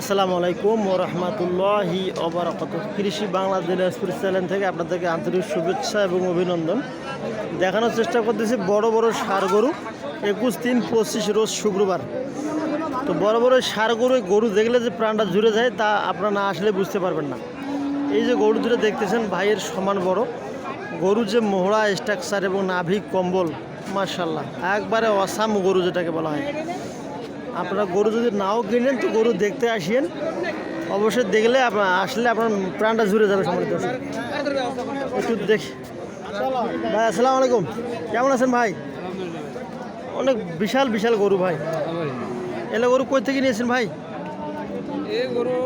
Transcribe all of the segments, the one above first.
আসসালামু আলাইকুম ও রহমতুল্লাহি অবরাকাত কৃষি বাংলা দিনাজপুর চ্যানেল থেকে আপনাদেরকে আন্তরিক শুভেচ্ছা এবং অভিনন্দন। দেখানোর চেষ্টা করতেছি বড় বড় সার গরু, একুশ তিন পঁচিশ রোজ শুক্রবার। তো বড় বড় সার গরু গরু দেখলে যে প্রাণটা জুড়ে যায় তা আপনারা না আসলে বুঝতে পারবেন না। এই যে গরু দুটো দেখতেছেন, ভাইয়ের সমান বড়। গরু যে মোহরা, স্ট্রাকচার এবং নাভি কম্বল মার্শাল্লাহ একবারে অসাম গরু যেটাকে বলা হয়। আপনারা গরু যদি নাও কিনেন তো গরু দেখতে আসিয়েন। অবশ্যই দেখলে আপনার আসলে আপনার প্রাণটা জুড়ে যাবে সময় একটু দেখি। ভাই আসসালামু আলাইকুম। কেমন আছেন ভাই? অনেক বিশাল বিশাল গরু ভাই। এলে গরু কই থেকে নিয়েছেন ভাই? গরু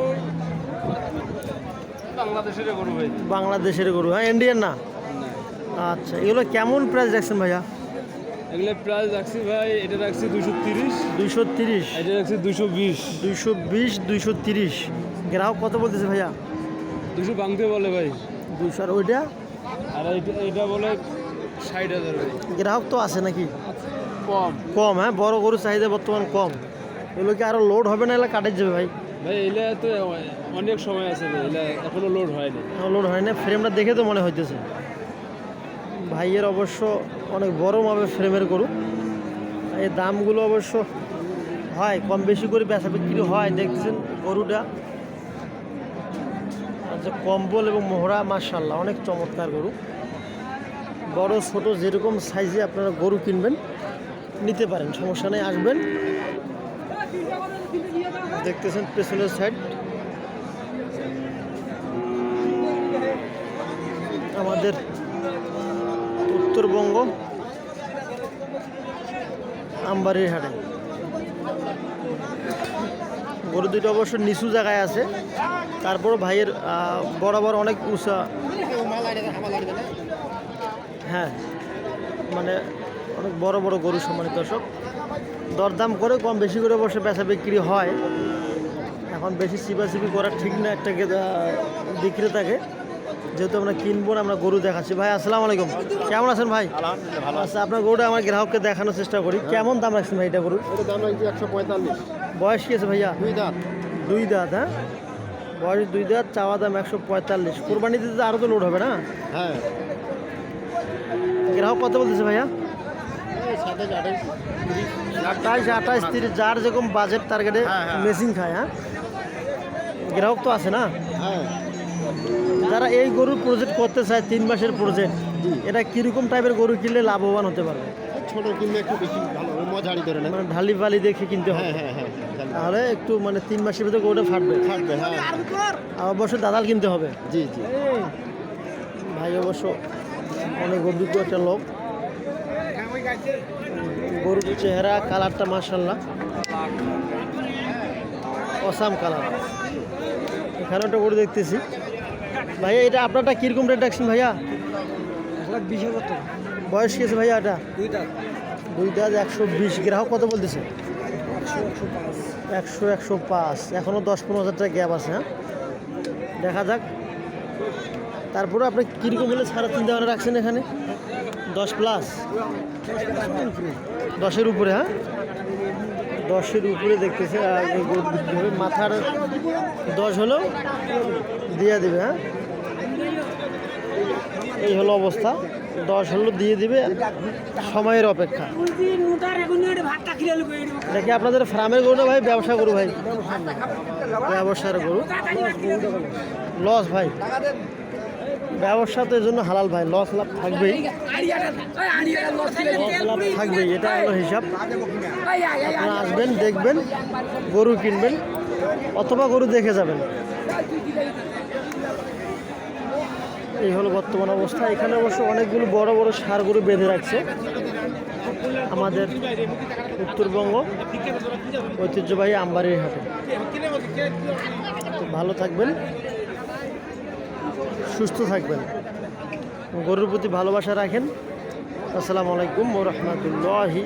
বাংলাদেশের গরু ভাই। বাংলাদেশের গরু। হ্যাঁ ইন্ডিয়ান না? আচ্ছা এগুলো কেমন প্রাইস রাখছেন ভাইয়া? এগুলো প্রাইস রাখছি ভাই এটা রাখছি দুশো তিরিশ। দুইশো তিরিশ। এটা রাখছি দুশো বিশ। দুইশো বিশ দুইশো তিরিশ। গ্রাহক কত বলতেছে ভাইয়া? দুশো ভাঙতে বলে ভাই। দুইশো আর ওইটা? আর এটা বলে ষাট হাজার ভাই। গ্রাহক তো আছে নাকি? কম। কম হ্যাঁ বড় গরু চাহিদা বর্তমান কম। এগুলো কি আরও লোড হবে না এগুলো কাটে যাবে ভাই? ভাই এগুলা তো অনেক সময় আছে ভাই এগুলা এখনও লোড হয়নি। লোড হয় না ফ্রেমটা দেখে তো মনে হইতেছে। ভাইয়ের অবশ্য অনেক বড় মাপের ফ্রেমের গরু। এই দামগুলো অবশ্য হয়, কম বেশি করে বেচা বিক্রি হয়, দেখছেন গরুটা। আচ্ছা কম্বল এবং মোহরা মার্শাল্লাহ অনেক চমৎকার গরু। বড়, ছোট, যেরকম সাইজে আপনারা গরু কিনবেন, নিতে পারেন, সমস্যা নেই, আসবেন। দেখতেছেন পেছনের সাইড আমাদের উত্তরবঙ্গ, আমবাড়ির হাটে। গরু দুটো অবশ্য নিচু জায়গায় আছে। তারপর ভাইয়ের বরাবর অনেক উঁচা। হ্যাঁ মানে অনেক বড় বড় গরু সম্মানিত দর্শক। দরদাম করে কম বেশি করে বসে বেচা বিক্রি হয়। এখন বেশি চিপাচিপি করা ঠিক না, একটা বিক্রেতাকে। যেহেতু আমরা কিনবো না আমরা গরু দেখাচ্ছি। ভাই আসসালামু আলাইকুম। কেমন আছেন ভাই? আচ্ছা আপনার গরুটা আমার গ্রাহককে দেখানোর চেষ্টা করি। কেমন দাম রাখছেন ভাই এটা গরু দাম একশো পঁয়তাল্লিশ। বয়স কি আছে ভাইয়া? দুই দাঁত। দুই দাঁত হ্যাঁ? বয়স দুই দাঁত চাওয়া দাম একশো পঁয়তাল্লিশ। কোরবানি দিতে আরও তো লোড হবে না? হ্যাঁ। গ্রাহক কত বলতেছে ভাইয়া? আঠাইশ আঠাইশ তিরিশ যার যেরকম বাজেট টার্গেটে হ্যাঁ, হ্যাঁ। মেশিন খায় হ্যাঁ? গ্রাহক তো আছে না? হ্যাঁ। যারা এই গরুর প্রজেক্ট করতে চায় তিন মাসের প্রজেক্ট এটা কীরকম টাইপের গরু কিনলে লাভবান হতে পারবে? ছোট কিনলে একটু বেশি ভালো মজারি ধরে না মানে ঢালি বালি দেখে কিনতে হবে। হ্যাঁ হ্যাঁ হ্যাঁ তাহলে একটু মানে তিন মাসের ভিতরে গরুটা ফাটবে। থাকবে হ্যাঁ আর অবশ্যই দাদাল কিনতে হবে। জি জি। ভাই অবশ্য অনেক অভিজ্ঞ একটা লোক। গরুর চেহারা কালারটা মার্শাল্লাহ অসাম কালার। এখানে একটা গরু দেখতেছি। ভাইয়া এটা আপনারটা কীরকম রেট রাখছেন ভাইয়া? বিশ হাজার টাকা বয়স কি আছে ভাইয়া এটা? দুইটা। দুই দাঁত একশো বিশ। গ্রাহক কত বলতেছে? একশো একশো পাঁচ। এখনও দশ পনেরো হাজার টাকা গ্যাপ আছে হ্যাঁ? দেখা যাক। তারপরে আপনি কীরকম হলে সাড়ে তিন দেওয়ানে রাখছেন এখানে? দশ প্লাস দশের উপরে হ্যাঁ? দশের উপরে দেখতেছে, আর মাথার দশ হলেও দিয়ে দেবে হ্যাঁ? এই হলো অবস্থা। দশ হলো, দিয়ে দিবে। সময়ের অপেক্ষা। দেখি আপনাদের ফার্মের গরু না ভাই, ব্যবসা গরু ভাই। ব্যবসার গরু। লস ভাই। ব্যবসা তো এই জন্য হালাল ভাই লস লাভ থাকবেই। লস লাভ থাকবেই, এটা হলো হিসাব। আপনারা আসবেন, দেখবেন, গরু কিনবেন, অথবা গরু দেখে যাবেন। এই হলো বর্তমান অবস্থা। এখানে অবশ্য অনেকগুলো বড় বড় সার গরু বেঁধে রাখছে। আমাদের উত্তরবঙ্গ ঐতিহ্যবাহী আমবাড়ির হাটে। ভালো থাকবেন। সুস্থ থাকবেন। গরুর প্রতি ভালোবাসা রাখেন। আসসালামু আলাইকুম ও রহমতুল্লাহি